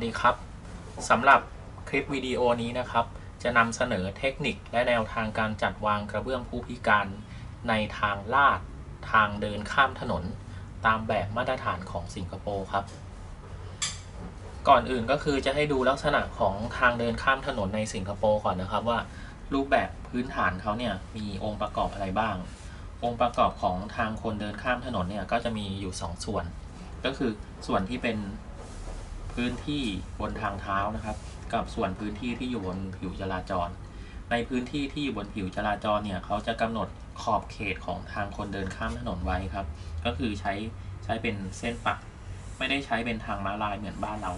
สดีครับสำหรับคลิปวิดีโอนี้นะครับ จะนำเสนอเทคนิคและแนวทางการจัดวางกระเบื้องผู้พิการ ในทางลาด ทางเดินข้ามถนน ตามแบบมาตรฐานของสิงคโปร์ครับ ก่อนอื่นก็คือจะให้ดูลักษณะของทางเดินข้ามถนนในสิงคโปร์ก่อนนะครับว่า รูปแบบพื้นฐานเขาเนี่ยมีองค์ประกอบอะไรบ้าง องค์ประกอบของทางคนเดินข้ามถนนเนี่ยก็จะมีอยู่สองส่วน ก็คือส่วนที่เป็น พื้นที่บนทางเท้านะครับ กับส่วนพื้นที่ที่อยู่บนผิวจราจร ในพื้นที่ที่อยู่บนผิวจราจรเนี่ยเขาจะกำหนดขอบเขตของทางคนเดินข้ามถนนไว้ครับ ก็คือใช้ใช้เป็นเส้นปัก ไม่ได้ใช้เป็นทางม้าลายเหมือนบ้านเรา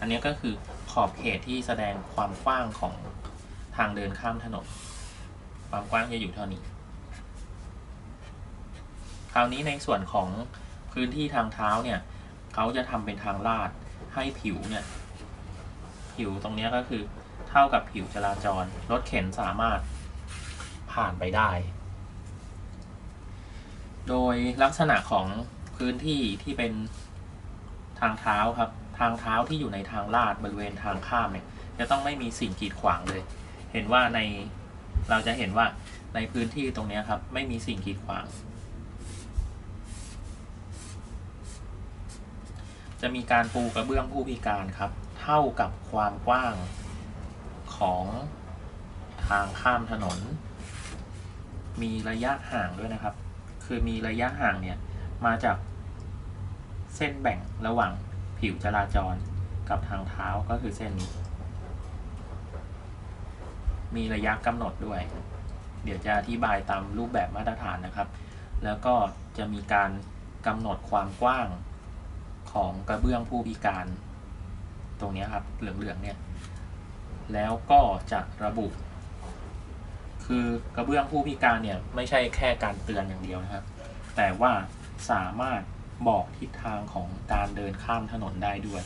อันนี้ก็คือขอบเขตที่แสดงความกว้างของทางเดินข้ามถนน ความกว้างจะอยู่เท่านี้ คราวนี้ในส่วนของพื้นที่ทางเท้าเนี่ย เขาจะทำเป็นทางลาดให้ผิวเนี่ย ผิวตรงนี้ก็คือเท่ากับผิวจราจร รถเข็นสามารถผ่านไปได้ โดยลักษณะของพื้นที่ที่เป็นทางเท้าครับ ทางเท้าที่อยู่ในทางลาดบริเวณทางข้ามเนี่ย จะต้องไม่มีสิ่งกีดขวางเลย เห็นว่าในเราจะเห็นว่าในพื้นที่ตรงนี้ครับ ไม่มีสิ่งกีดขวาง จะมีการปูกระเบื้องผู้พิการครับ เท่ากับความกว้างของทางข้ามถนน มีระยะห่างด้วยนะครับ คือมีระยะห่างเนี่ยมาจากเส้นแบ่งระหว่างผิวจราจรกับทางเท้าก็คือเส้นนี้ มีระยะกำหนดด้วย เดี๋ยวจะอธิบายตามรูปแบบมาตรฐานนะครับ แล้วก็จะมีการกำหนดความกว้าง ของกระเบื้องผู้พิการ ตรงนี้ครับเหลืองๆเนี่ย แล้วก็จะระบุ คือกระเบื้องผู้พิการเนี่ยไม่ใช่แค่การเตือนอย่างเดียวนะครับ แต่ว่าสามารถบอกทิศทางของการเดินข้ามถนนได้ด้วย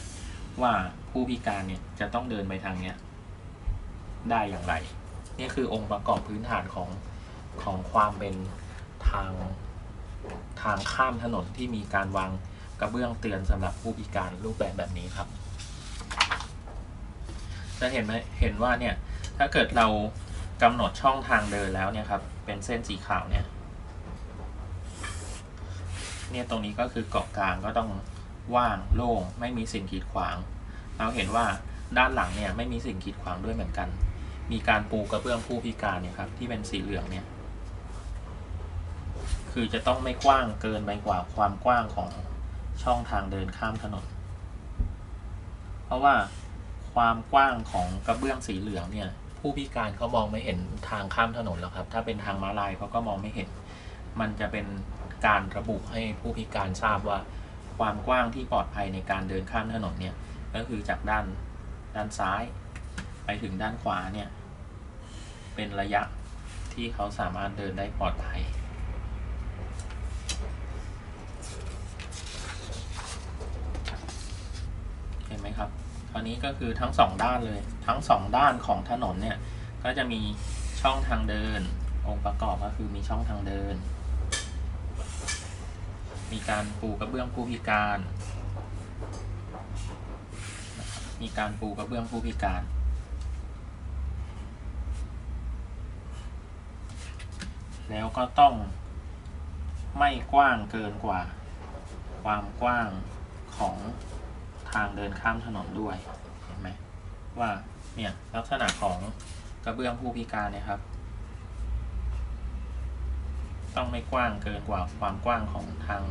ว่าผู้พิการเนี่ยจะต้องเดินไปทางเนี้ยได้อย่างไร นี่คือองค์ประกอบพื้นฐานของของความเป็นทางทางข้ามถนนที่มีการวาง กระเบื้องเตือนสำหรับผู้พิการรูปแบบแบบนี้ครับ จะเห็นไหมเห็นว่าเนี่ยถ้าเกิดเรากำหนดช่องทางเดินแล้วเนี่ยครับ เป็นเส้นสีขาวเนี่ย เนี่ยตรงนี้ก็คือเกาะกลางก็ต้องว่างโล่งไม่มีสิ่งกีดขวาง เราเห็นว่าด้านหลังเนี่ยไม่มีสิ่งกีดขวางด้วยเหมือนกัน มีการปูกระเบื้องผู้พิการเนี่ยครับที่เป็นสีเหลืองเนี่ย คือจะต้องไม่กว้างเกินไปกว่าความกว้างของ ช่องทางเดินข้ามถนน เพราะว่าความกว้างของกระเบื้องสีเหลืองเนี่ย ผู้พิการเขามองไม่เห็นทางข้ามถนนแล้วครับ ถ้าเป็นทางม้าลายเขาก็มองไม่เห็น มันจะเป็นการระบุให้ผู้พิการทราบว่า ความกว้างที่ปลอดภัยในการเดินข้ามถนนเนี่ย ก็คือจากด้านด้านซ้าย ไปถึงด้านขวาเนี่ย เป็นระยะที่เขาสามารถเดินได้ปลอดภัย เห็นไหม ครับคราวนี้ก็คือทั้งสองด้านเลย ทั้งสองด้านของถนนเนี่ย ก็จะมีช่องทางเดิน องค์ประกอบก็คือมีช่องทางเดิน มีการปูกระเบื้องผู้พิการ มีการปูกระเบื้องผู้พิการแล้วก็ต้องไม่กว้างเกินกว่า ความกว้างของ ทางเดินข้ามถนนด้วยเห็นไหมว่าเนี่ยลักษณะของกระเบื้องผู้พิการเนี่ยครับ ต้องไม่กว้างเกินกว่าความกว้างของทาง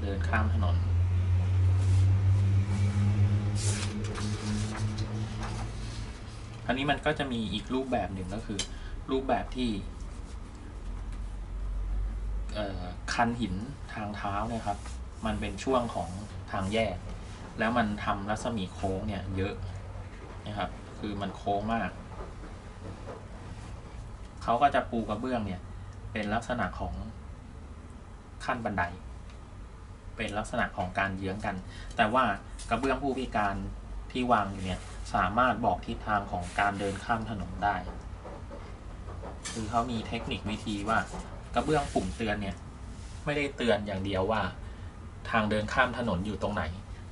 เดินข้ามถนน อันนี้มันก็จะมีอีกรูปแบบหนึ่งก็คือ รูปแบบที่คันหินทางเท้าเนี่ยครับ มันเป็นช่วงของทางแยก แล้วมันทำรัศมีโค้งเนี่ยเยอะนะครับ คือมันโค้งมาก เขาก็จะปูกระเบื้องเนี่ยเป็นลักษณะของขั้นบันได เป็นลักษณะของการเยื้องกัน แต่ว่ากระเบื้องผู้พิการที่วางอยู่เนี่ยสามารถบอกทิศทางของการเดินข้ามถนนได้ คือเขามีเทคนิควิธีว่ากระเบื้องปุ่มเตือนเนี่ยไม่ได้เตือนอย่างเดียวว่า ทางเดินข้ามถนนอยู่ตรงไหน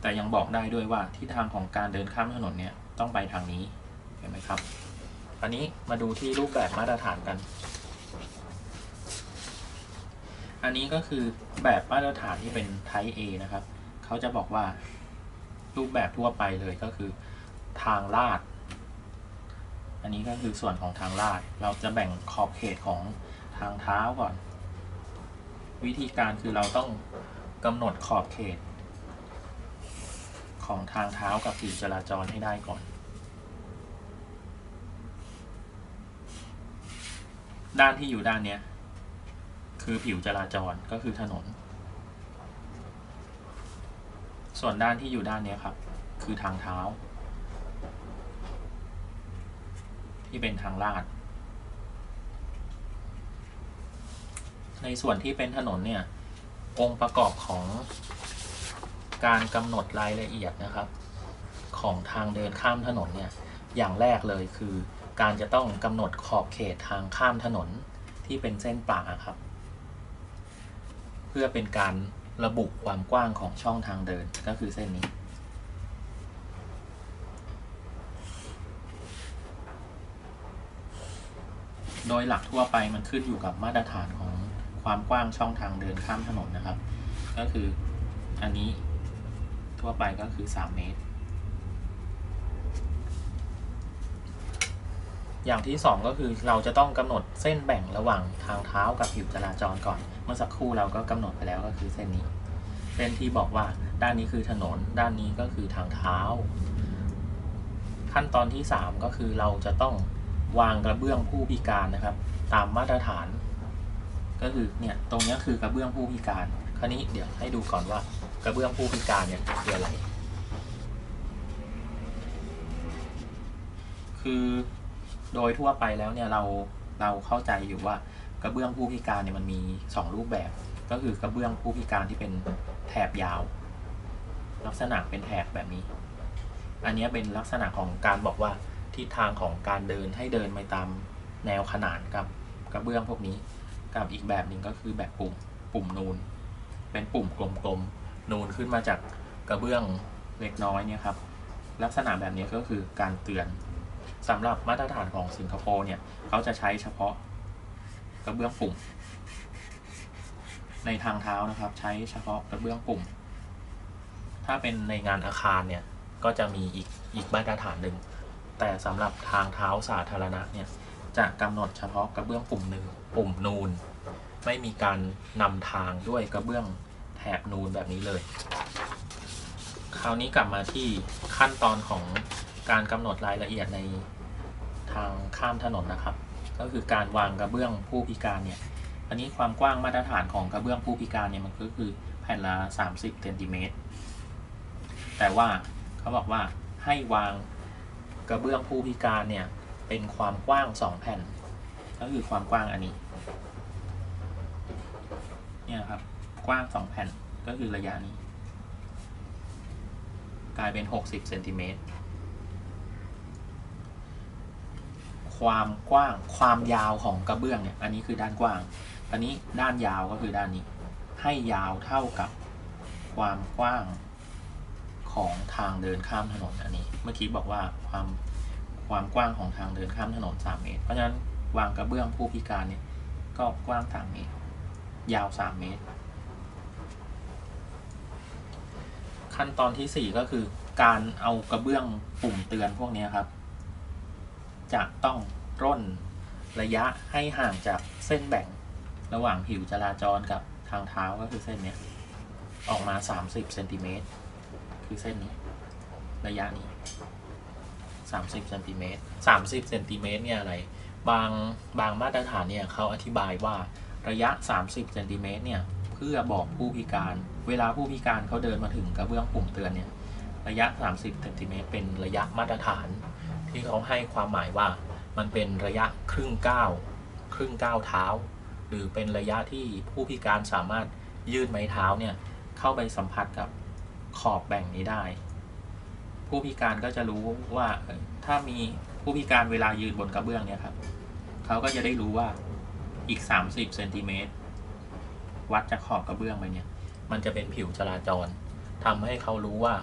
แต่ยังบอกได้ด้วยว่าทิศทางของการเดินข้ามถนนเนี่ยต้องไปทางนี้เห็นไหมครับ อันนี้มาดูที่รูปแบบมาตรฐานกัน อันนี้ก็คือแบบมาตรฐานที่เป็น Type A นะครับ เขาจะบอกว่ารูปแบบทั่วไปเลยก็คือทางลาด อันนี้ก็คือส่วนของทางลาด เราจะแบ่งขอบเขตของทางเท้าก่อน วิธีการคือเราต้องกำหนดขอบเขต ของทางเท้ากับผิวจราจรให้ได้ก่อน ด้านที่อยู่ด้านเนี้ย คือผิวจราจรก็คือถนน ส่วนด้านที่อยู่ด้านเนี้ยครับ คือทางเท้า ที่เป็นทางลาด ในส่วนที่เป็นถนนเนี่ยองค์ประกอบของ การกำหนดรายละเอียดนะครับ ของทางเดินข้ามถนนเนี่ยอย่างแรกเลยคือ การจะต้องกำหนดขอบเขตทางข้ามถนนที่เป็นเส้นปลาครับ เพื่อเป็นการระบุความกว้างของช่องทางเดินก็คือเส้นนี้ โดยหลักทั่วไปมันขึ้นอยู่กับมาตรฐานของความกว้างช่องทางเดินข้ามถนนนะครับ ก็คืออันนี้ ทั่วไปก็คือ 3 เมตร อย่างที่ 2 ก็คือเราจะต้องกำหนดเส้นแบ่งระหว่างทางเท้ากับผิวจราจรก่อน เมื่อสักครู่เราก็กำหนดไปแล้วก็คือเส้นนี้ เส้นที่บอกว่าด้านนี้คือถนน ด้านนี้ก็คือทางเท้า ขั้นตอนที่ 3 ก็คือเราจะต้องวางกระเบื้องผู้พิการนะครับ ตามมาตรฐาน ก็คือเนี่ยตรงนี้คือกระเบื้องผู้พิการ คราวนี้เดี๋ยวให้ดูก่อนว่า กระเบื้องผู้พิการเนี่ยคืออะไร คือโดยทั่วไปแล้วเนี่ยเราเราเข้าใจอยู่ว่ากระเบื้องผู้พิการเนี่ยมันมี 2 รูปแบบ ก็คือกระเบื้องผู้พิการที่เป็นแถบยาว ลักษณะเป็นแถบแบบนี้ อันนี้เป็นลักษณะของการบอกว่าทิศทางของการเดินให้เดินไปตามแนวขนานกับกระเบื้องพวกนี้ กับอีกแบบหนึ่งก็คือแบบปุ่มปุ่มนูน เป็นปุ่มกลมๆ นูนขึ้นมาจากกระเบื้องเล็กน้อยเนี่ยครับ ลักษณะแบบนี้ก็คือการเตือนสำหรับมาตรฐานของสิงคโปร์เนี่ยเขาจะใช้เฉพาะกระเบื้องปุ่ม ในทางเท้านะครับ ใช้เฉพาะกระเบื้องปุ่ม ถ้าเป็นในงานอาคารเนี่ยก็จะมีอีกอีกมาตรฐานหนึ่งแต่สำหรับทางเท้าสาธารณะเนี่ยจะกำหนดเฉพาะกระเบื้องปุ่มหนึ่งปุ่มนูน ไม่มีการนำทางด้วยกระเบื้อง บนูนแบบนี้เลย คราวนี้กลับมาที่ขั้นตอนของการกำหนดรายละเอียดในทางข้ามถนนนะครับ ก็คือการวางกระเบื้องผู้พิการเนี่ย อันนี้ความกว้างมาตรฐานของกระเบื้องผู้พิการเนี่ยมันก็คือแผ่นละ 30เซนติเมตร แต่ว่าเขาบอกว่าให้วางกระเบื้องผู้พิการเนี่ยเป็นความกว้าง 2 แผ่น ก็คือความกว้างอันนี้ เนี่ยครับ กว้าง2แผ่นก็คือระยะนี้ กลายเป็น 60เซนติเมตรความกว้างความยาวของกระเบื้องเนี่ยอันนี้คือด้านกว้าง อันนี้ด้านยาวก็คือด้านนี้ ให้ยาวเท่ากับความกว้างของทางเดินข้ามถนนอันนี้ เมื่อกี้บอกว่าความความกว้างของทางเดินข้ามถนน 3 เมตร เพราะฉะนั้นวางกระเบื้องผู้พิการเนี่ยก็กว้าง 3 เมตร ยาว 3 เมตร ขั้นตอนทีสี่ 4 ก็คือ การเอากระเบื้องปุ่มเตือนพวกนี้ครับ จะต้องร่นระยะให้ห่างจากเส้นแบ่งระหว่างผิวจราจรกับทางเท้าก็คือเส้นนี้ออกมา 30เซนติเมตรคือเส้นนี้ ระยะนี้ 30เซนติเมตร30เซนติเมตรเนี่ยอะไร บางบางมาตรฐานเนี่ยเขาอธิบายว่าระยะ 30เซนติเมตรเนี่ย เพื่อบอกผู้พิการ เวลาผู้พิการเขาเดินมาถึงกระเบื้องปุ่มเตือนเนี่ยระยะ 30เซนติเมตรเป็นระยะมาตรฐาน ที่เขาให้ความหมายว่ามันเป็นระยะครึ่งก้าวครึ่งก้าวเท้า หรือเป็นระยะที่ผู้พิการสามารถยื่นไม้เท้าเนี่ยเข้าไปสัมผัสกับขอบแบ่งนี้ได้ ผู้พิการก็จะรู้ว่าถ้ามีผู้พิการเวลายืนบนกระเบื้องเนี่ยครับเขาก็จะได้รู้ว่าอีก 30เซนติเมตร วัดจากขอบกระเบื้องไปเนี่ย มันจะเป็นผิวจราจรทำให้เขารู้ว่า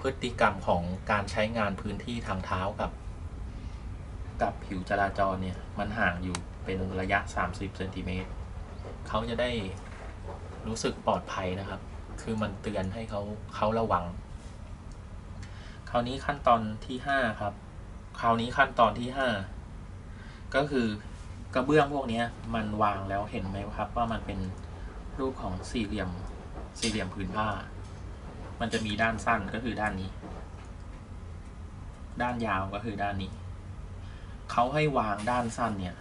พฤติกรรมของการใช้งานพื้นที่ทางเท้ากับ กับผิวจราจรเนี่ย มันห่างอยู่เป็นระยะ 30เซนติเมตรเขาจะได้รู้สึกปลอดภัยนะครับ คือมันเตือนให้เขาเขาระวัง คราวนี้ขั้นตอนที่ห้าครับ คราวนี้ขั้นตอนที่ห้าก็คือ กระเบื้องพวกเนี้ยมันวางแล้วเห็นไหมครับ ว่ามันเป็นรูปของสี่เหลี่ยมสี่เหลี่ยมผืนผ้า มันจะมีด้านสั้นก็คือด้านนี้ ด้านยาวก็คือด้านนี้เขาให้วางด้านสั้นเนี่ย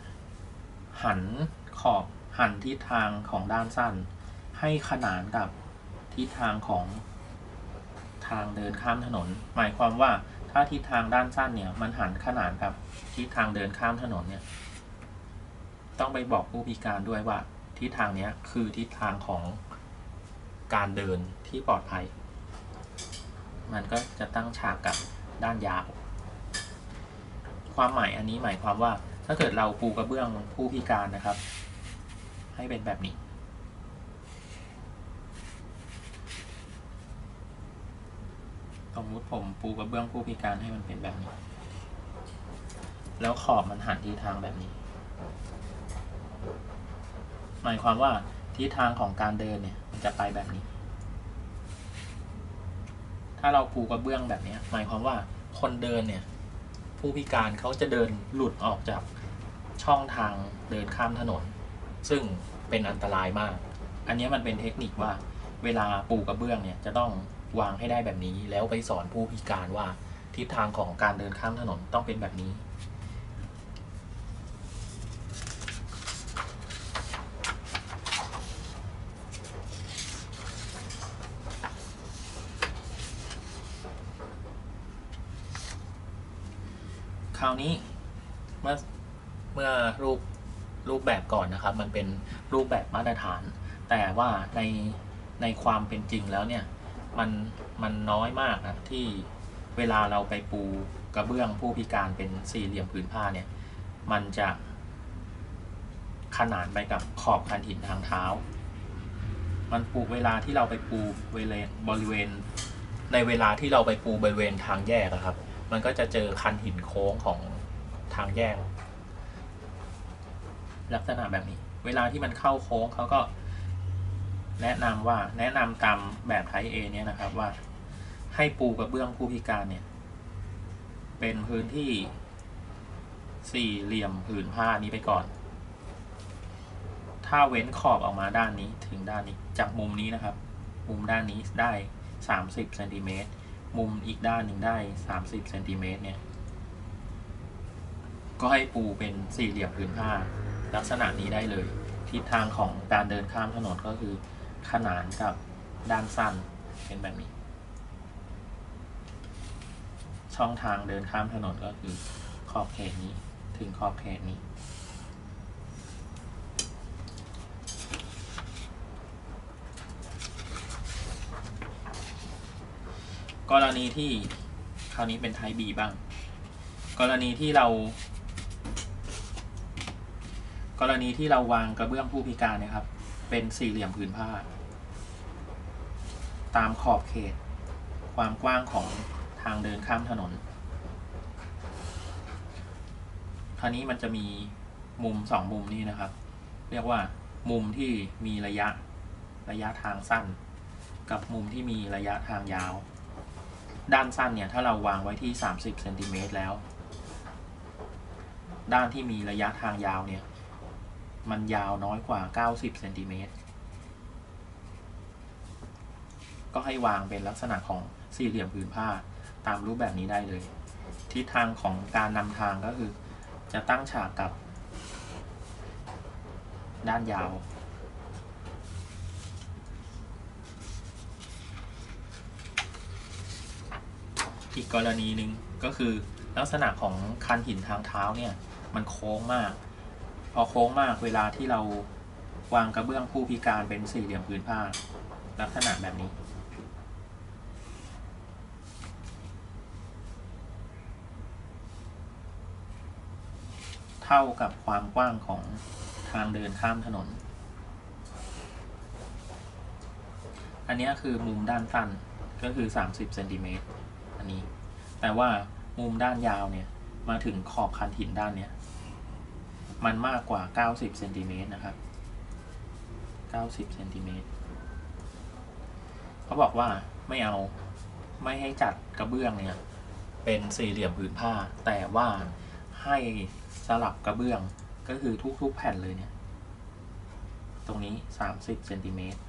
หันขอบหันทิศทางของด้านสั้น ให้ขนานกับทิศทางของทางเดินข้ามถนน หมายความว่าถ้าทิศทางด้านสั้นเนี่ย มันหันขนานกับทิศทางเดินข้ามถนนเนี่ย ต้องไปบอกผู้พิการด้วยว่าทิศทางนี้คือทิศทางของการเดินที่ปลอดภัย มันก็จะตั้งฉากกับด้านยาว ความหมายอันนี้หมายความว่า ถ้าเกิดเราปูกระเบื้องผู้พิการนะครับ ให้เป็นแบบนี้ สมมติผมปูกระเบื้องผู้พิการให้มันเป็นแบบนี้ แล้วขอบมันหันทิศทางแบบนี้ หมายความว่าทิศทางของการเดินเนี่ยมันจะไปแบบนี้ ถ้าเราปูกระเบื้องแบบนี้หมายความว่าคนเดินเนี่ย ผู้พิการเขาจะเดินหลุดออกจากช่องทางเดินข้ามถนน ซึ่งเป็นอันตรายมาก อันนี้มันเป็นเทคนิคว่า เวลาปูกระเบื้องเนี่ยจะต้องวางให้ได้แบบนี้ แล้วไปสอนผู้พิการว่าทิศทางของการเดินข้ามถนนต้องเป็นแบบนี้ คราวนี้เมื่อเมื่อรูปรูปแบบก่อ นะครับ มันเป็นรูปแบบมาตรฐาน แต่ว่าในในความเป็นจริงแล้วเนี่ยมันมันน้อยมากนะที่เวลาเราไปปูกระเบื้องผู้พิการเป็นสี่เหลี่ยมผืนผ้าเนี่ยมันจะขนานไปกับขอบคันหินทางเท้า มันปูเวลาที่เราไปปูเวลบริเวณ ในเวลาที่เราไปปูบริเวณทางแยกอะครับ มันก็จะเจอคันหินโค้งของทางแยก ลักษณะแบบนี้ เวลาที่มันเข้าโค้งเขาก็ แนะนำว่าแนะนำตามแบบไทเอเนี่ยนะครับว่า ให้ปูกระเบื้องผู้พิการเนี่ย เป็นพื้นที่สี่เหลี่ยมผืนผ้านี้ไปก่อน ถ้าเว้นขอบออกมาด้านนี้ถึงด้านนี้จากมุมนี้นะครับ มุมด้านนี้ได้สามสิบเซนติเมตรมุมอีกด้านหนึ่งได้สามสิบเซนติเมตรเนี่ย ก็ให้ปูเป็นสี่เหลี่ยมผืนผ้า ลักษณะนี้ได้เลย ทิศทางของการเดินข้ามถนนก็คือ ขนานกับด้านสั้นเป็นแบบนี้ ช่องทางเดินข้ามถนนก็คือขอบเขตนี้ถึงขอบเขตนี้ กรณีที่คราวนี้เป็นไทบีบ้าง กรณีที่เรา กรณีที่เราวางกระเบื้องผู้พิการนะครับ เป็นสี่เหลี่ยมผืนผ้า ตามขอบเขต ความกว้างของทางเดินข้ามถนนคราวนี้มันจะมีมุมสองมุมนี้นะครับ เรียกว่ามุมที่มีระยะระยะทางสั้น กับมุมที่มีระยะทางยาว ด้านสั้นเนี่ยถ้าเราวางไว้ที่ 30เซนติเมตรแล้ว ด้านที่มีระยะทางยาวเนี่ย มันยาวน้อยกว่า 90เซนติเมตรก็ให้วางเป็นลักษณะของสี่เหลี่ยมผืนผ้าตามรูปแบบนี้ได้เลย ทิศทางของการนำทางก็คือ จะตั้งฉากกับด้านยาว อีกกรณีหนึ่งก็คือลักษณะของคันหินทางเท้าเนี่ย มันโค้งมาก พอโค้งมากเวลาที่เราวางกระเบื้องผู้พิการเป็นสี่เหลี่ยมผืนผ้า ลักษณะแบบนี้ เท่ากับความกว้างของทางเดินข้ามถนน อันนี้คือมุมด้านสั้นก็คือ 30เซนติเมตรอันนี้ แต่ว่ามุมด้านยาวเนี่ย มาถึงขอบคันหินด้านเนี้ย มันมากกว่า 90เซนติเมตรนะครับ 90เซนติเมตรเขาบอกว่าไม่เอาไม่ให้จัดกระเบื้องเนี่ย เป็นสี่เหลี่ยมผืนผ้า แต่ว่าให้สลับกระเบื้องก็คือทุกๆแผ่นเลยเนี่ย ตรงนี้ 30เซนติเมตร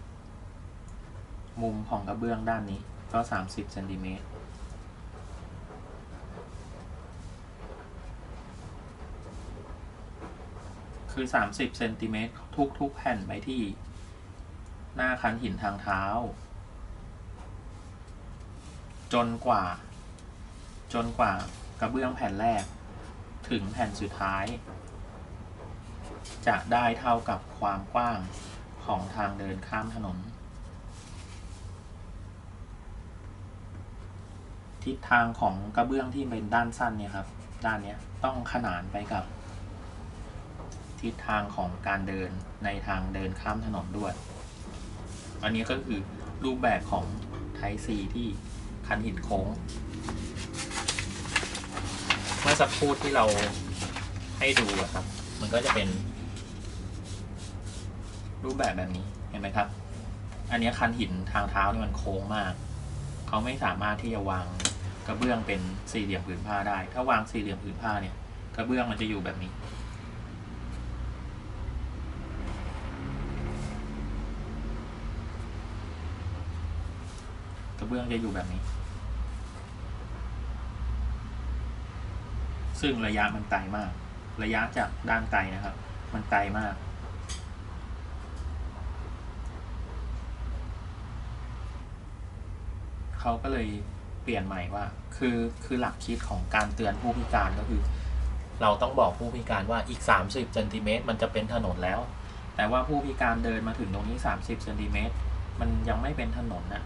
มุมของกระเบื้องด้านนี้ก็ 30เซนติเมตร คือ 30เซนติเมตรทุก ๆ แผ่นไปที่ หน้าคันหินทางเท้า จนกว่า จนกว่ากระเบื้องแผ่นแรก ถึงแผ่นสุดท้าย จะได้เท่ากับความกว้างของทางเดินข้ามถนน ทิศทางของกระเบื้องที่เป็นด้านสั้นเนี่ยครับ ด้านเนี้ยต้องขนานไปกับ ทิศทางของการเดินในทางเดินข้ามถนนด้วย อันนี้ก็คือรูปแบบของไทซีที่คันหินโค้ง เมื่อสักครู่ที่เราให้ดูครับ มันก็จะเป็น รูปแบบแบบนี้เห็นไหมครับ อันนี้คันหินทางเท้านี่มันโค้งมาก เขาไม่สามารถที่จะวางกระเบื้องเป็นสี่เหลี่ยมผืนผ้าได้ ถ้าวางสี่เหลี่ยมผืนผ้าเนี่ย กระเบื้องมันจะอยู่แบบนี้ เบื้องจะอยู่แบบนี้ ซึ่งระยะมันไกลมาก ระยะจากด้านไกลนะครับ มันไกลมากเขาก็เลยเปลี่ยนใหม่ว่า คือคือหลักคิดของการเตือนผู้พิการก็คือ เราต้องบอกผู้พิการว่าอีก 30เซนติเมตรมันจะเป็นถนนแล้ว แต่ว่าผู้พิการเดินมาถึงตรงนี้ 30เซนติเมตรมันยังไม่เป็นถนนนะ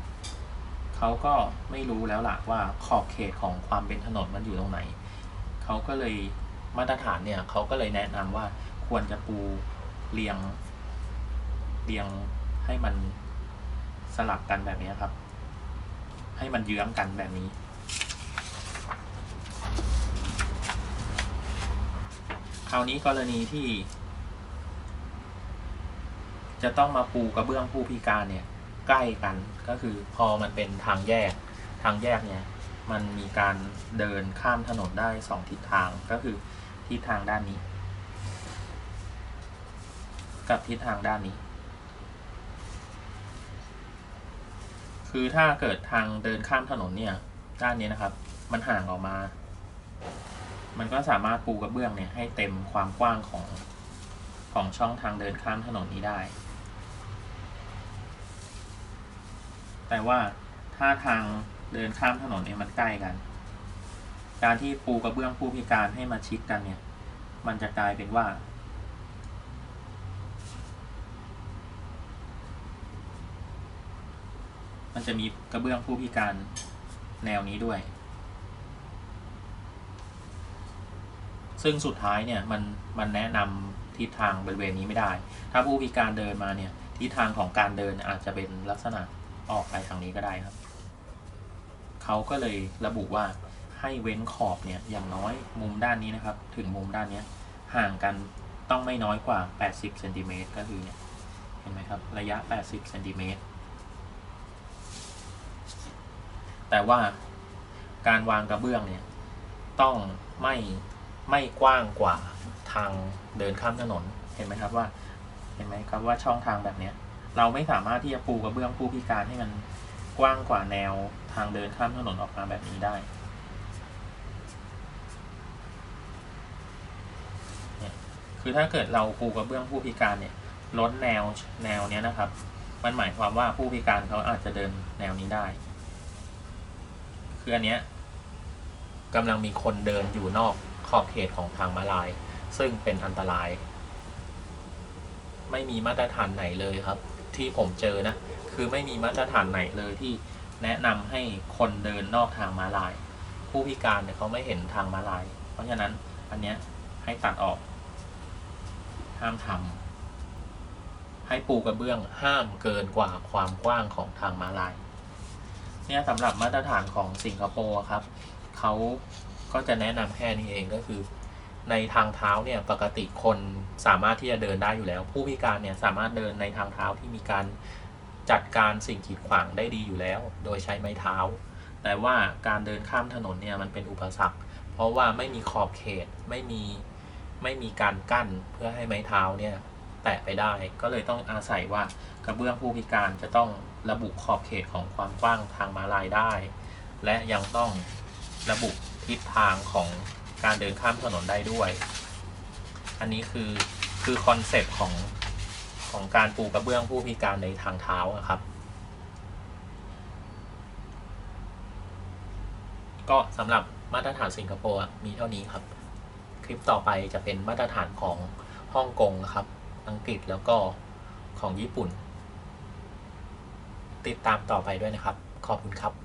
เขาก็ไม่รู้แล้วล่ะว่าขอบเขตของความเป็นถนนมันอยู่ตรงไหน เขาก็เลยมาตรฐานเนี่ยเขาก็เลยแนะนำว่าควรจะปูเรียงเรียงให้มันสลับกันแบบนี้ครับ ให้มันเยื้องกันแบบนี้ คราวนี้กรณีที่ จะต้องมาปูกระเบื้องผู้พิการเนี่ย ใกล้กันก็คือพอมันเป็นทางแยกทางแยกเนี่ยมันมีการเดินข้ามถนนได้สองทิศทางก็คือทิศทางด้านนี้ กับทิศทางด้านนี้ คือถ้าเกิดทางเดินข้ามถนนเนี่ยด้านนี้นะครับ มันห่างออกมา มันก็สามารถปูกระเบื้องเนี่ยให้เต็มความกว้างของของช่องทางเดินข้ามถนนนี้ได้ แต่ว่า ถ้าทางเดินข้ามถนนเนี่ยมันใกล้กัน การที่ปูกระเบื้องผู้พิการให้มาชิดกันเนี่ย มันจะกลายเป็นว่า มันจะมีกระเบื้องผู้พิการแนวนี้ด้วย ซึ่งสุดท้ายเนี่ยมันมันแนะนำทิศทางบริเวณนี้ไม่ได้ ถ้าผู้พิการเดินมาเนี่ยทิศทางของการเดินอาจจะเป็นลักษณะ ออกไปทางนี้ก็ได้ครับ เขาก็เลยระบุว่าให้เว้นขอบเนี่ยอย่างน้อยมุมด้านนี้นะครับ ถึงมุมด้านเนี้ยห่างกันต้องไม่น้อยกว่า 80เซนติเมตรก็คือเนี่ยเห็นไหมครับระยะ 80เซนติเมตรแต่ว่าการวางกระเบื้องเนี่ยต้องไม่ไม่กว้างกว่าทางเดินข้ามถนนเห็นไหมครับว่าเห็นไหมครับว่าช่องทางแบบเนี้ย เราไม่สามารถที่จะปูกระเบื้องผู้พิการให้มันกว้างกว่าแนวทางเดินข้ามถนนออกมาแบบนี้ได้คือถ้าเกิดเราปูกระเบื้องผู้พิการเนี่ยล้นแนวแนวเนี้ยนะครับ มันหมายความว่าผู้พิการเขาอาจจะเดินแนวนี้ได้ คืออันเนี้ยกำลังมีคนเดินอยู่นอกขอบเขตของทางม้าลาย ซึ่งเป็นอันตราย ไม่มีมาตรฐานไหนเลยครับ ที่ผมเจอนะ คือไม่มีมาตรฐานไหนเลยที่แนะนำให้คนเดินนอกทางม้าลาย ผู้พิการเนี่ยเขาไม่เห็นทางม้าลาย เพราะฉะนั้นอันเนี้ยให้ตัดออก ห้ามทำให้ปูกระเบื้องห้ามเกินกว่าความกว้างของทางม้าลายเนี่ยสำหรับมาตรฐานของสิงคโปร์ครับเขาก็จะแนะนำแค่นี้เองก็คือ ในทางเท้าเนี่ยปกติคนสามารถที่จะเดินได้อยู่แล้ว ผู้พิการเนี่ยสามารถเดินในทางเท้าที่มีการจัดการสิ่งกีดขวางได้ดีอยู่แล้ว โดยใช้ไม้เท้า แต่ว่าการเดินข้ามถนนเนี่ยมันเป็นอุปสรรค เพราะว่าไม่มีขอบเขตไม่มีไม่มีการกั้นเพื่อให้ไม้เท้าเนี่ยแตะไปได้ ก็เลยต้องอาศัยว่ากระเบื้องผู้พิการจะต้องระบุขอบเขตของความกว้างทางมาลายได้ และยังต้องระบุทิศทางของ การเดินข้ามถนนได้ด้วย อันนี้คือคือคอนเซปต์ของของการปูกระเบื้องผู้พิการในทางเท้าอะครับ ก็สำหรับมาตรฐานสิงคโปร์มีเท่านี้ครับ คลิปต่อไปจะเป็นมาตรฐานของฮ่องกงครับ อังกฤษแล้วก็ของญี่ปุ่น ติดตามต่อไปด้วยนะครับ ขอบคุณครับ